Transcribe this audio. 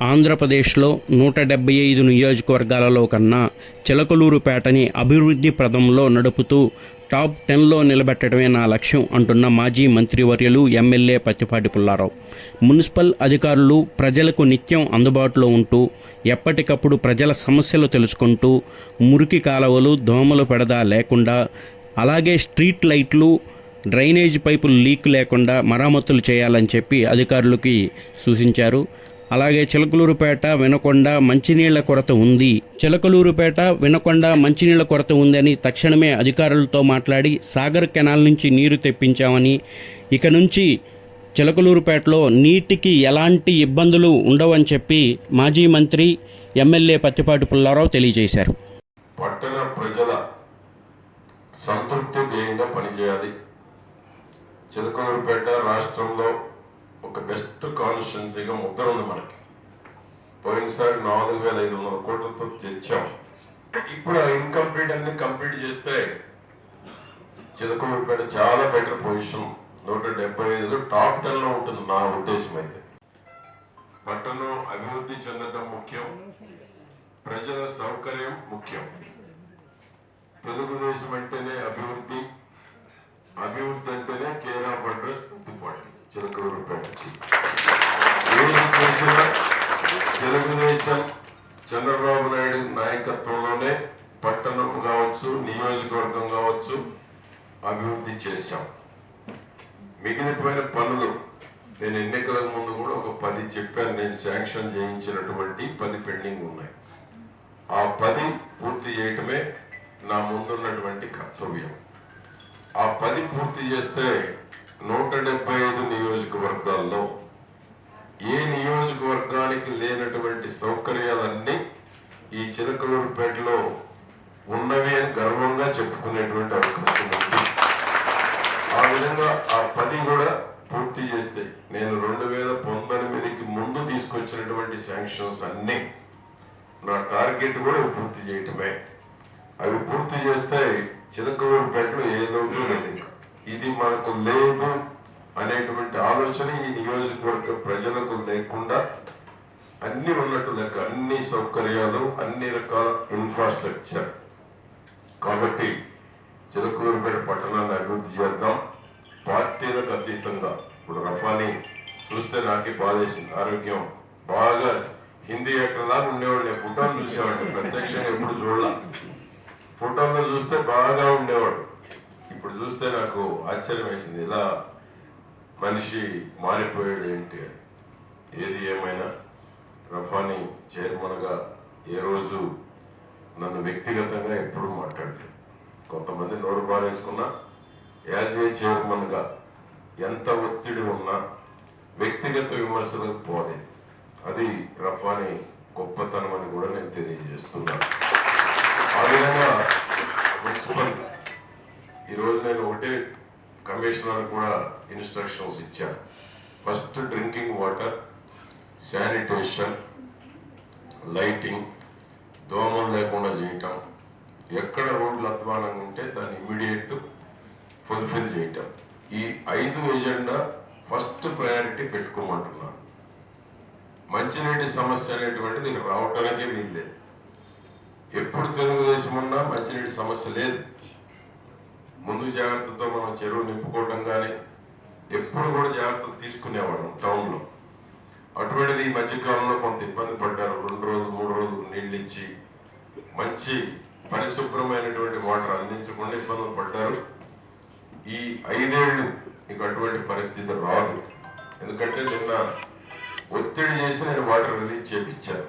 ఆంధ్రప్రదేశ్లో నూట డెబ్బై ఐదు నియోజకవర్గాలలో కన్నా చిలకలూరుపేటని అభివృద్ధి ప్రదంలో నడుపుతూ టాప్ టెన్లో నిలబెట్టడమే నా లక్ష్యం అంటున్న మాజీ మంత్రివర్యులు ఎమ్మెల్యే పత్తిపాటి పుల్లారావు. మున్సిపల్ అధికారులు ప్రజలకు నిత్యం అందుబాటులో ఉంటూ ఎప్పటికప్పుడు ప్రజల సమస్యలు తెలుసుకుంటూ మురికి కాలువలు దోమలు పెడదా లేకుండా అలాగే స్ట్రీట్ లైట్లు డ్రైనేజ్ పైపులు లీక్ లేకుండా మరామతులు చేయాలని చెప్పి అధికారులకి సూచించారు. అలాగే చిలకలూరుపేట వినకొండ మంచినీళ్ళ కొరత ఉంది. చిలకలూరుపేట వినకొండ మంచినీళ్ళ కొరత ఉందని తక్షణమే అధికారులతో మాట్లాడి సాగర్ కెనాల్ నుంచి నీరు తెప్పించామని ఇక నుంచి చిలకలూరుపేటలో నీటికి ఎలాంటి ఇబ్బందులు ఉండవని చెప్పి మాజీ మంత్రి ఎమ్మెల్యే పత్తిపాటి పుల్లారావు తెలియజేశారు. పట్టణ ప్రజల సంతృప్తి ధ్యేయంగా పనిచేయాలి. చిలకలూరుపేట రాష్ట్రంలో బెస్ట్ కాన్స్టిట్యున్సీగా ముద్ర ఉంది మనకి. పోయినసారి నాలుగు వేల ఐదు వందల కోట్లతో తెచ్చాం. ఇప్పుడు ఆ ఇన్కంప్లీట్ అన్ని కంప్లీట్ చేస్తే చిలకలూరుపేట చాలా బెటర్ పొజిషన్ నూట డెబ్బై ఐదులో టాప్ టెన్లో ఉంటుంది నా ఉద్దేశం అయితే. పట్టణం అభివృద్ధి చెందడం ముఖ్యం. ప్రజల సౌకర్యం ముఖ్యం. తెలుగుదేశం అంటేనే అభివృద్ధి. అభివృద్ధి అంటేనే care of address party Chilakaluripet ఏది తెలుగు తెలుగుదేశం చంద్రబాబు నాయుడు నాయకత్వంలోనే పట్టణం కావచ్చు నియోజకవర్గం కావచ్చు అభివృద్ధి చేశాం. మిగిలిపోయిన పనులు నేను ఎన్నికలకు ముందు కూడా ఒక పది చెప్పాను. నేను శాంక్షన్ చేయించినటువంటి పది పెండింగ్ ఉన్నాయి. ఆ పది పూర్తి చేయటమే నా ముందున్నటువంటి కర్తవ్యం. ఆ పది పూర్తి చేస్తే నూట డెబ్బై ఐదు నియోజకవర్గాల్లో ఏ నియోజకవర్గానికి లేనటువంటి సౌకర్యాలన్నీ ఈ చిలకలూరుపేటలో ఉన్నవి అని గర్వంగా చెప్పుకునేటువంటి అవకాశం ఉంది ఆ విధంగా ఆ పని కూడా పూర్తి చేస్తే నేను రెండు వేల పంతొమ్మిదికి ముందు తీసుకొచ్చినటువంటి శాంక్షన్స్ అన్నీ నా టార్గెట్ కూడా పూర్తి చేయటమే అవి పూర్తి చేస్తే చిలకలూరుపేటలో ఏ లోటు లేదు ఇంకా. ఇది మనకు లేదు అనేటువంటి ఆలోచన ఈ నియోజకవర్గ ప్రజలకు లేకుండా అన్ని ఉన్నట్టు లెక్క అన్ని సౌకర్యాలు అన్ని రకాల ఇన్ఫ్రాస్ట్రక్చర్ కాబట్టి చిలకూరుపేట పట్టణాన్ని అభివృద్ధి చేద్దాం. పార్టీలకు అతీతంగా ఇప్పుడు రఫాని చూస్తే నాకే బాధేసింది. ఆరోగ్యం బాగా హిందీ యాక్టర్ లాగా ఉండేవాడు నేను ఫోటోలు చూసేవాడు ప్రత్యక్షంగా ఎప్పుడు చూడాల. ఫోటోల్లో చూస్తే బాగా ఉండేవాడు. ఇప్పుడు చూస్తే నాకు ఆశ్చర్యం వేసింది ఇలా మనిషి మారిపోయాడు ఏంటి? అని ఏది ఏమైనా రఫానీ చైర్మన్గా ఏ రోజు నన్ను వ్యక్తిగతంగా ఎప్పుడూ మాట్లాడలేదు. కొంతమంది నోరు పారేసుకున్నా యాజ్ ఏ చైర్మన్గా ఎంత ఒత్తిడి ఉన్నా వ్యక్తిగత విమర్శలకు పోలేదు. అది రఫానీ గొప్పతనం అని కూడా నేను తెలియజేస్తున్నాను. ఆ విధంగా ఈరోజు నేను ఒకటే కమిషనర్ కూడా ఇన్స్ట్రక్షన్స్ ఇచ్చాను first drinking water sanitation lighting దోమలు లేకుండా చేయటం ఎక్కడ రోడ్లు అధ్వానంగా ఉంటే దాన్ని ఇమీడియట్ ఫుల్ఫిల్ చేయటం. ఈ ఐదు ఎజెండా ఫస్ట్ ప్రయారిటీ పెట్టుకోమంటున్నాను మంచినీటి సమస్య అనేటువంటిది రావటానికే వీల్లేదు. ఎప్పుడు తెలుగుదేశం ఉన్నా మంచినీటి సమస్య లేదు. ముందు జాగ్రత్తతో మనం చెరువు నింపుకోవటం కానీ ఎప్పుడు కూడా జాగ్రత్తలు తీసుకునేవాళ్ళం టౌన్లో. అటువంటిది ఈ మధ్యకాలంలో కొంత ఇబ్బంది పడ్డారు. రెండు రోజులు మూడు రోజులు నీళ్ళు ఇచ్చి మంచి పరిశుభ్రమైనటువంటి వాటర్ అందించకుండా ఇబ్బందులు పడ్డారు. ఈ ఐదేళ్ళు మీకు అటువంటి పరిస్థితి రాదు. ఎందుకంటే నిన్న ఒత్తిడి చేసి నేను వాటర్ రిలీజ్ చేపించాను.